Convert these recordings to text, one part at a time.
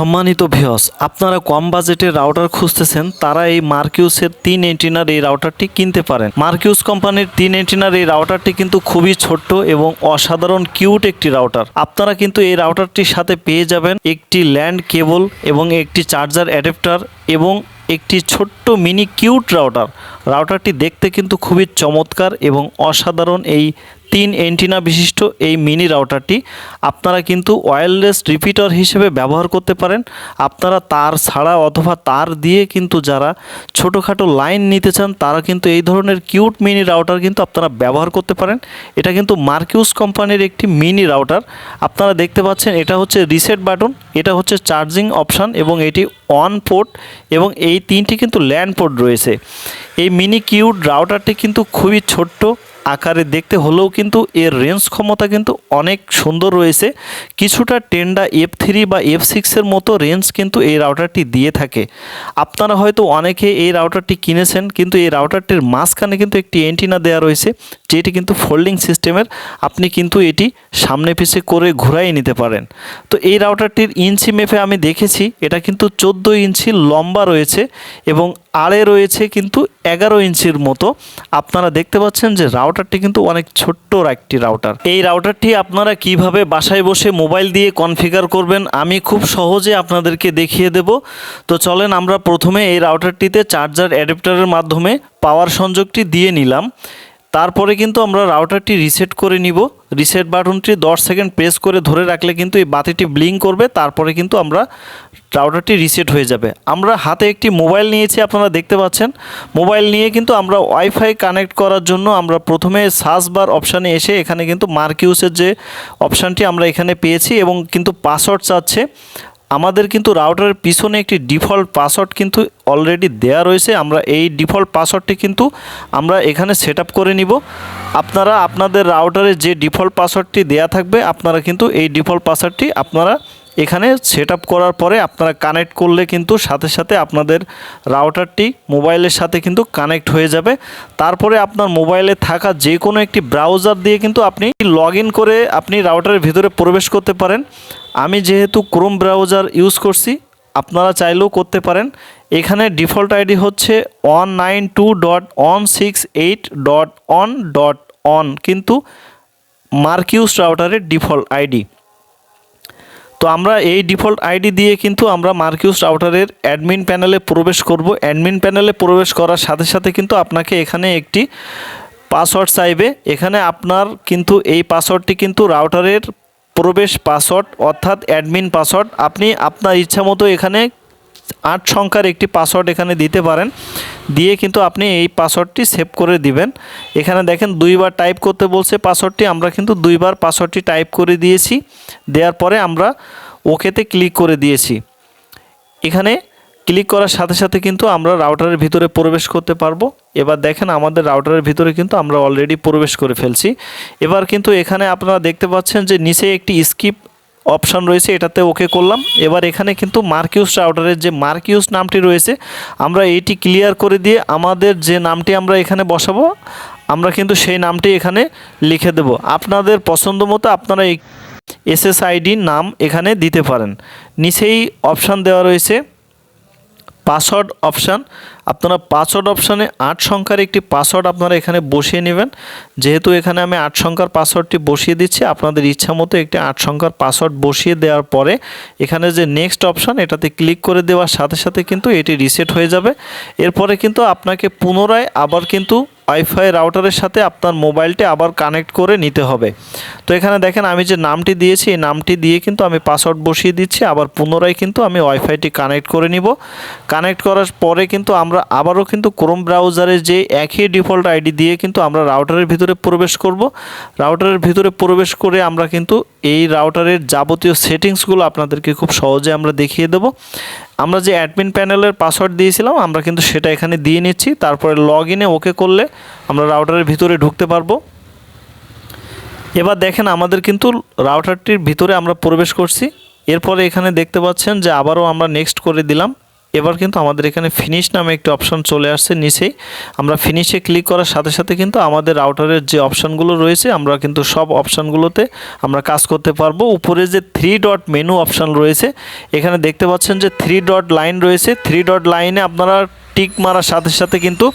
সম্মানিত ভিওস আপনারা কম বাজেটের রাউটার খুঁজতেছেন, তারা এই মার্কিউসের তিন এন্টিনার এই রাউটারটি কিনতে পারেন। মার্কিউস কোম্পানির তিন এন্টিনার এই রাউটারটি কিন্তু খুবই ছোট্ট এবং অসাধারণ কিউট একটি রাউটার। আপনারা কিন্তু এই রাউটারটির সাথে পেয়ে যাবেন একটি ল্যান্ড কেবল এবং একটি চার্জার অ্যাডাপ্টার এবং একটি ছোট্ট মিনি কিউট রাউটার। রাউটারটি দেখতে কিন্তু খুবই চমৎকার এবং অসাধারণ এই তিন এন্টিনা বিশিষ্ট এই মিনি রাউটারটি আপনারা কিন্তু ওয়্যারলেস রিপিটার হিসেবে ব্যবহার করতে পারেন। আপনারা তার ছাড়া অথবা তার দিয়ে কিন্তু যারা ছোটোখাটো লাইন নিতে চান, তারা কিন্তু এই ধরনের কিউট মিনি রাউটার কিন্তু আপনারা ব্যবহার করতে পারেন। এটা কিন্তু মার্কিউস কোম্পানির একটি মিনি রাউটার আপনারা দেখতে পাচ্ছেন এটা হচ্ছে রিসেট বাটন এটা হচ্ছে চার্জিং অপশান এবং এটি অন পোর্ট এবং এই তিনটি কিন্তু ল্যান্ড পোর্ট রয়েছে। এই মিনি কিউট রাউটারটি কিন্তু খুবই ছোট্ট আকারে দেখতে হলেও কিন্তু এর রেঞ্জ ক্ষমতা কিন্তু অনেক সুন্দর রয়েছে। কিছুটা টেন্ডা এফ থ্রি বা এফ সিক্সের মতো রেঞ্জ কিন্তু এই রাউটারটি দিয়ে থাকে। আপনারা হয়তো অনেকে এই রাউটারটি কিনেছেন, কিন্তু এই রাউটারটির মাঝখানে কিন্তু একটি এন্টিনা দেওয়া রয়েছে। যেটি কিন্তু ফোল্ডিং সিস্টেমের আপনি কিন্তু এটি সামনে পিছে করে ঘুরাই নিতে পারেন। তো এই রাউটারটির ইঞ্চি মেপে আমি দেখেছি, এটা কিন্তু চোদ্দ ইঞ্চি লম্বা রয়েছে এবং আড়ে রয়েছে কিন্তু এগারো ইঞ্চির মতো। আপনারা দেখতে পাচ্ছেন যে রাউটারটি কিন্তু অনেক ছোট্ট একটি রাউটার এই রাউটারটি আপনারা কীভাবে বাসায় বসে মোবাইল দিয়ে কনফিগার করবেন, আমি খুব সহজে আপনাদেরকে দেখিয়ে দেব। তো চলেন আমরা প্রথমে এই রাউটারটিতে চার্জার অ্যাডাপ্টারের মাধ্যমে পাওয়ার সংযোগটি দিয়ে নিলাম। তারপরে কিন্তু আমরা রাউটারটি রিসেট করে নিব। রিসেট বাটনটি দশ সেকেন্ড প্রেস করে ধরে রাখলে কিন্তু এই বাতিটি ব্লিং করবে, তারপরে কিন্তু আমরা রাউটারটি রিসেট হয়ে যাবে। আমরা হাতে একটি মোবাইল নিয়েছি, আপনারা দেখতে পাচ্ছেন। মোবাইল নিয়ে কিন্তু আমরা ওয়াইফাই কানেক্ট করার জন্য আমরা প্রথমে সার্চ বার অপশানে এসে এখানে কিন্তু মার্কিউসের যে অপশানটি আমরা এখানে পেয়েছি এবং কিন্তু পাসওয়ার্ড চাচ্ছে। আমাদের কিন্তু রাউটারের পিছনে একটি ডিফল্ট পাসওয়ার্ড কিন্তু অলরেডি দেয়া রয়েছে। আমরা এই ডিফল্ট পাসওয়ার্ডটি কিন্তু আমরা এখানে সেট করে নিব। আপনারা আপনাদের রাউটারে যে ডিফল্ট পাসওয়ার্ডটি দেয়া থাকবে, আপনারা কিন্তু এই ডিফল্ট পাসওয়ার্ডটি আপনারা এখানে সেট করার পরে আপনারা কানেক্ট করলে কিন্তু সাথে সাথে আপনাদের রাউটারটি মোবাইলের সাথে কিন্তু কানেক্ট হয়ে যাবে। তারপরে আপনার মোবাইলে থাকা যে কোনো একটি ব্রাউজার দিয়ে কিন্তু আপনি লগ করে আপনি রাউটারের ভিতরে প্রবেশ করতে পারেন। আমি যেহেতু ক্রোম ব্রাউজার ইউজ করছি, আপনারা চাইলেও করতে পারেন। এখানে ডিফল্ট আইডি হচ্ছে one nine two dot one six eight dot one dot one কিন্তু মার্কিউস রাউটারের ডিফল্ট আইডি তো আমরা এই ডিফল্ট আইডি দিয়ে কিন্তু আমরা মার্কিউস রাউটারের অ্যাডমিন প্যানেলে প্রবেশ করব। অ্যাডমিন প্যানেলে প্রবেশ করার সাথে সাথে কিন্তু আপনাকে এখানে একটি পাসওয়ার্ড চাইবে। এখানে আপনার কিন্তু এই পাসওয়ার্ডটি কিন্তু রাউটারের প্রবেশ পাসওয়ার্ড অর্থাৎ অ্যাডমিন পাসওয়ার্ড। আপনি আপনার ইচ্ছা মতো এখানে আট সংখ্যার একটি পাসওয়ার্ড এখানে দিতে পারেন। দিয়ে কিন্তু আপনি এই পাসওয়ার্ডটি সেভ করে দিবেন। এখানে দেখেন দুইবার টাইপ করতে বলছে পাসওয়ার্ডটি আমরা কিন্তু দুইবার পাসওয়ার্ডটি টাইপ করে দিয়েছি। দেওয়ার পরে আমরা ওকেতে ক্লিক করে দিয়েছি। এখানে ক্লিক করার সাথে সাথে কিন্তু আমরা রাউটারের ভিতরে প্রবেশ করতে পারব। এবার দেখেন আমাদের রাউটারের ভিতরে কিন্তু আমরা অলরেডি প্রবেশ করে ফেলছি। এবার কিন্তু এখানে আপনারা দেখতে পাচ্ছেন যে নিচে একটি স্কিপ অপশান রয়েছে, এটাতে ওকে করলাম। এবার এখানে কিন্তু মার্কিউস রাউটারের যে মার্কিউস নামটি রয়েছে, আমরা এইটি ক্লিয়ার করে দিয়ে আমাদের যে নামটি আমরা এখানে বসাবো, আমরা কিন্তু সেই নামটি এখানে লিখে দেব। আপনাদের পছন্দ মতো আপনারা এই এসএসআইডি নাম এখানে দিতে পারেন। নিচেই অপশান দেওয়া রয়েছে পাসওয়ার্ড অপশান আপনারা পাসওয়ার্ড অপশানে আট সংখ্যার একটি পাসওয়ার্ড আপনারা এখানে বসিয়ে নেবেন। যেহেতু এখানে আমি আট সংখ্যার পাসওয়ার্ডটি বসিয়ে দিচ্ছি, আপনাদের ইচ্ছা মতো একটি আট সংখ্যার পাসওয়ার্ড বসিয়ে দেওয়ার পরে এখানে যে নেক্সট অপশান এটাতে ক্লিক করে দেওয়ার সাথে সাথে কিন্তু এটি রিসেট হয়ে যাবে। এরপরে কিন্তু আপনাকে পুনরায় আবার কিন্তু ওয়াইফাই রাউটারের সাথে আপনার মোবাইলটি আবার কানেক্ট করে নিতে হবে। তো এখানে দেখেন আমি যে নামটি দিয়েছি, এই নামটি দিয়ে কিন্তু আমি পাসওয়ার্ড বসিয়ে দিচ্ছি, আবার পুনরায় কিন্তু আমি ওয়াইফাইটি কানেক্ট করে নিব। কানেক্ট করার পরে কিন্তু আমরা আবারও কিন্তু ক্রোম ব্রাউজারে যে একই ডিফল্ট আইডি দিয়ে কিন্তু আমরা রাউটারের ভিতরে প্রবেশ করব। রাউটারের ভিতরে প্রবেশ করে আমরা কিন্তু এই রাউটারের যাবতীয় সেটিংসগুলো আপনাদেরকে খুব সহজে আমরা দেখিয়ে দেব। আমরা যে অ্যাডমিন প্যানেলের পাসওয়ার্ড দিয়েছিলাম, আমরা কিন্তু সেটা এখানে দিয়ে নিচ্ছি। তারপরে লগ ইনে ওকে করলে আমরা রাউটারের ভিতরে ঢুকতে পারব। এবার দেখেন আমাদের কিন্তু রাউটারটির ভিতরে আমরা প্রবেশ করছি। এরপরে এখানে দেখতে পাচ্ছেন যে আবারও আমরা নেক্সট করে দিলাম। এবার কিন্তু আমাদের এখানে ফিনিশ নামে একটি অপশন চলে আসছে নিচেই। আমরা ফিনিশে ক্লিক করার সাথে সাথে কিন্তু আমাদের রাউটারের যে অপশানগুলো রয়েছে, আমরা কিন্তু সব অপশানগুলোতে আমরা কাজ করতে পারব। উপরে যে থ্রি ডট মেনু অপশান রয়েছে, এখানে দেখতে পাচ্ছেন যে থ্রি ডট লাইন রয়েছে। থ্রি ডট লাইনে আপনারা টিক মারার সাথে সাথে কিন্তু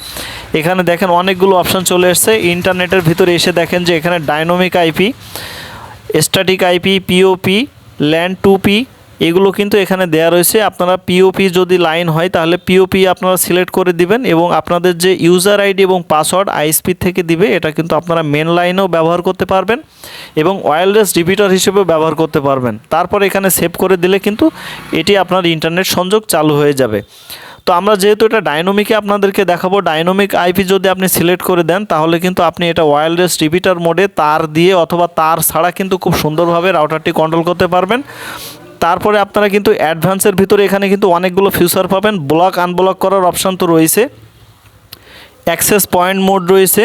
এখানে দেখেন অনেকগুলো অপশান চলে এসছে। ইন্টারনেটের ভিতরে এসে দেখেন যে এখানে dynamic IP static IP P O P land two P এগুলো কিন্তু এখানে দেয়া রয়েছে। আপনারা পিওপি যদি লাইন হয়, তাহলে পিওপি আপনারা সিলেক্ট করে দিবেন এবং আপনাদের যে ইউজার আইডি এবং পাসওয়ার্ড আইএসপি থেকে দিবে, এটা কিন্তু আপনারা মেন লাইনেও ব্যবহার করতে পারবেন এবং ওয়্যারলেস রিপিটার হিসেবেও ব্যবহার করতে পারবেন। তারপর এখানে সেভ করে দিলে কিন্তু এটি আপনার ইন্টারনেট সংযোগ চালু হয়ে যাবে। তো আমরা যেহেতু এটা ডাইনামিকে আপনাদেরকে দেখাবো ডাইনামিক আইপি যদি আপনি সিলেক্ট করে দেন, তাহলে কিন্তু আপনি এটা ওয়্যারলেস রিপিটার মোডে তার দিয়ে অথবা তার ছাড়া কিন্তু খুব সুন্দরভাবে রাউটারটি কন্ট্রোল করতে পারবেন। তারপরে আপনারা কিন্তু অ্যাডভান্সের ভিতরে এখানে কিন্তু অনেকগুলো ফিউচার পাবেন। ব্লক আনব্লক করার অপশান তো রয়েছে। অ্যাক্সেস পয়েন্ট মোড রয়েছে,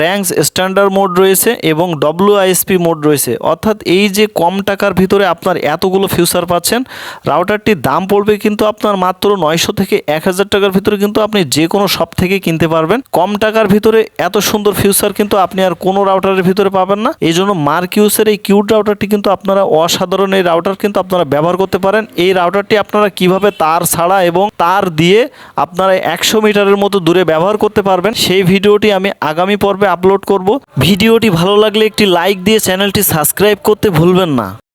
র্যাঙ্কস স্ট্যান্ডার্ড মোড রয়েছে এবং ডব্লিউআইএসপি মোড রয়েছে। অর্থাৎ এই যে কম টাকার ভিতরে আপনার এতগুলো ফিউচার পাচ্ছেন রাউটারটির দাম পড়বে কিন্তু আপনার মাত্র নয়শো থেকে এক হাজার টাকার ভিতরে কিন্তু আপনি যে কোনো শপ থেকে কিনতে পারবেন। কম টাকার ভিতরে এত সুন্দর ফিউচার কিন্তু আপনি আর কোনো রাউটারের ভিতরে পাবেন না। এই জন্য মার্কিউসের এই কিউট রাউটারটি কিন্তু আপনারা অসাধারণ এই রাউটার কিন্তু আপনারা ব্যবহার করতে পারেন। এই রাউটারটি আপনারা কীভাবে তার ছাড়া এবং তার দিয়ে আপনারা একশো মিটারের মতো দূরে ব্যবহার করতে পারবেন। সেই ভিডিওটি আমি আগামী পর্বে আপলোড করব। ভিডিওটি ভালো লাগলে একটি লাইক দিয়ে চ্যানেলটি সাবস্ক্রাইব করতে ভুলবেন না।